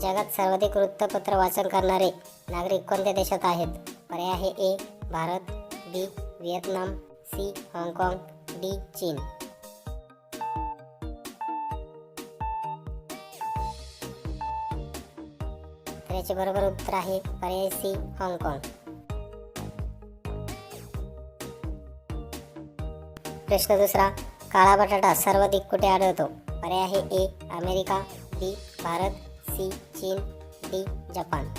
जगात सर्वाधिक वृत्तपत्र वाचन करणारे नागरिक कोणत्या देशात आहेत? पर्याय आहे A Bharat B Vietnam C हाँगकाँग डी चीन. तर याचे बरोबर उत्तर आहे पर्याय सी हाँगकाँग. प्रश्न दुसरा काळा बटाटा सर्वाधिक कुठे आढळतो? पर्याय आहे A America B Bharat C Chin D Japan.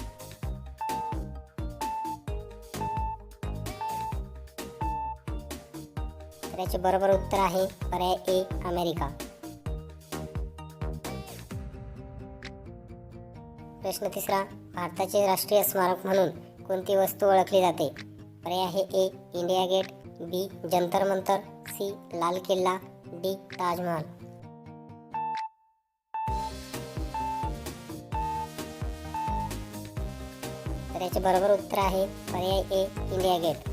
तर याचे बरोबर उत्तर आहे पर्याय ए अमेरिका. प्रश्न तिसरा भारताचे राष्ट्रीय स्मारक म्हणून कोणती वस्तू ओळखली जाते? पर्याय आहे A India Gate B Jantar Mantar C Lal Qila D Taj Mahal. तर याचे बरोबर उत्तर आहे पर्याय ए इंडिया गेट.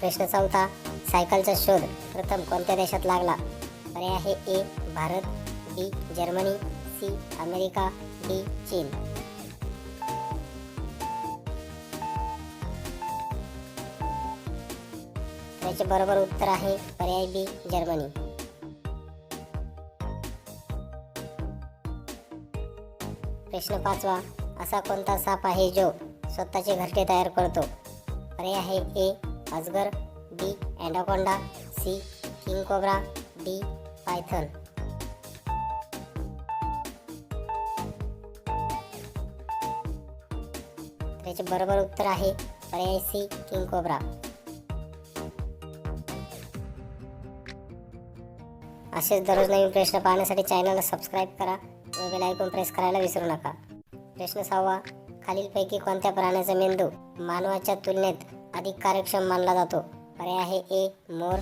प्रश्न चौथा सायकलचा शोध. प्रथम कोणत्या देशात लागला? पर्याय आहे A Bharat B Germany C America D Chin. याचे बरोबर उत्तर आहे पर्याय बी जर्मनी. प्रश्न पाचवा असा कोणता साप आहे जो स्वतःचे घरटे तयार करतो? पर्याय आहे ए अजगर B anaconda C king cobra D python. त्याचे बरोबर उत्तर आहे पर्याय सी किंग कोब्रा असेच दररोज नवीन प्रश्न पाहण्यासाठी चॅनलला सबस्क्राईब करा. बेल आयकॉन प्रेस करायला विसरू नका. प्रश्न सहावा खालीलपैकी कोणत्या प्राण्याचा मेंदू मानवाच्या तुलनेत अधिक कार्यक्षम मानला जातो? पर्याय आहे ए मोर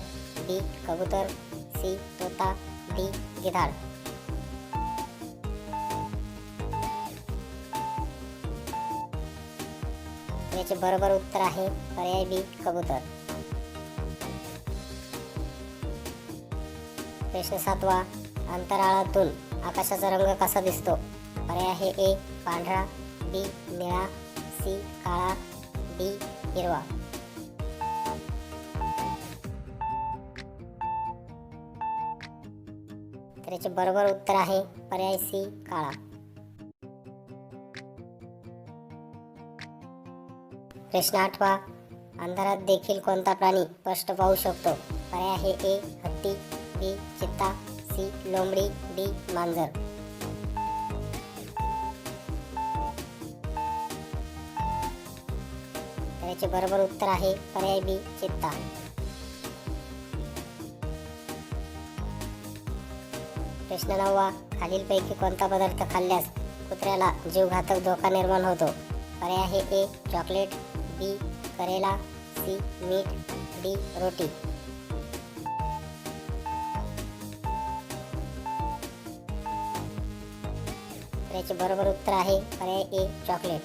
बी कबूतर सी तोता डी गिधाड. याचे बरोबर उत्तर आहे पर्याय बी कबूतर. प्रश्न सातवा अंतराळातून आकाशाचा रंग कसा दिसतो? पर्याय आहे ए पांढरा बी निळा सी काळा डी हिरवा. तर याचे बरोबर उत्तर आहे पर्याय सी काळा. प्रश्न आठवा. अंधारात देखील कोणता प्राणी स्पष्ट पाहू शकतो? पर्याय आहे ए हत्ती बी चित्ता. सी लोंबडी डी मांजर. तर याचे बरोबर उत्तर आहे पर्याय बी चित्ता. प्रश्न नववा खालीलपैकी कोणता पदार्थ खाल्ल्यास कुत्र्याला जीवघातक धोका निर्माण होतो? पर्याय आहे ए चॉकलेट बी करेला सी मीठ डी रोटी. याचे बरोबर उत्तर आहे पर्याय ए चॉकलेट.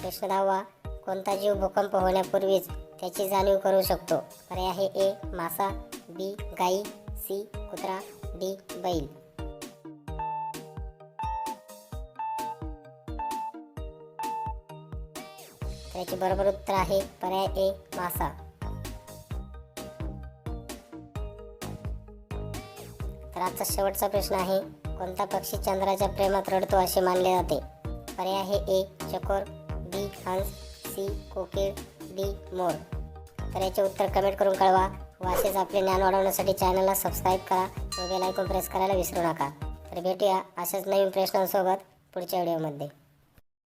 प्रश्न दहावा कोणता जीव भूकंप होण्यापूर्वीच त्याची जाणीव करू शकतो? पर्याय आहे ए मासा बी गाई सी कुत्रा डी बैल. त्याचे बरोबर उत्तर आहे पर्याय ए मासा. तर आजचा शेवटचा प्रश्न आहे कोणता पक्षी चंद्राच्या प्रेमात रडतो असे मानले जाते? पर्याय आहे ए चकोर बी हंस सी कोकिळ डी मोर. तर याचे उत्तर कमेंट करून कळवा. व असेच आपले ज्ञान वाढवण्यासाठी चॅनलला सबस्क्राईब करा व बेल आयकॉन प्रेस करायला विसरू नका. तर भेटूया अशाच नवीन प्रश्नांसोबत पुढच्या व्हिडिओमध्ये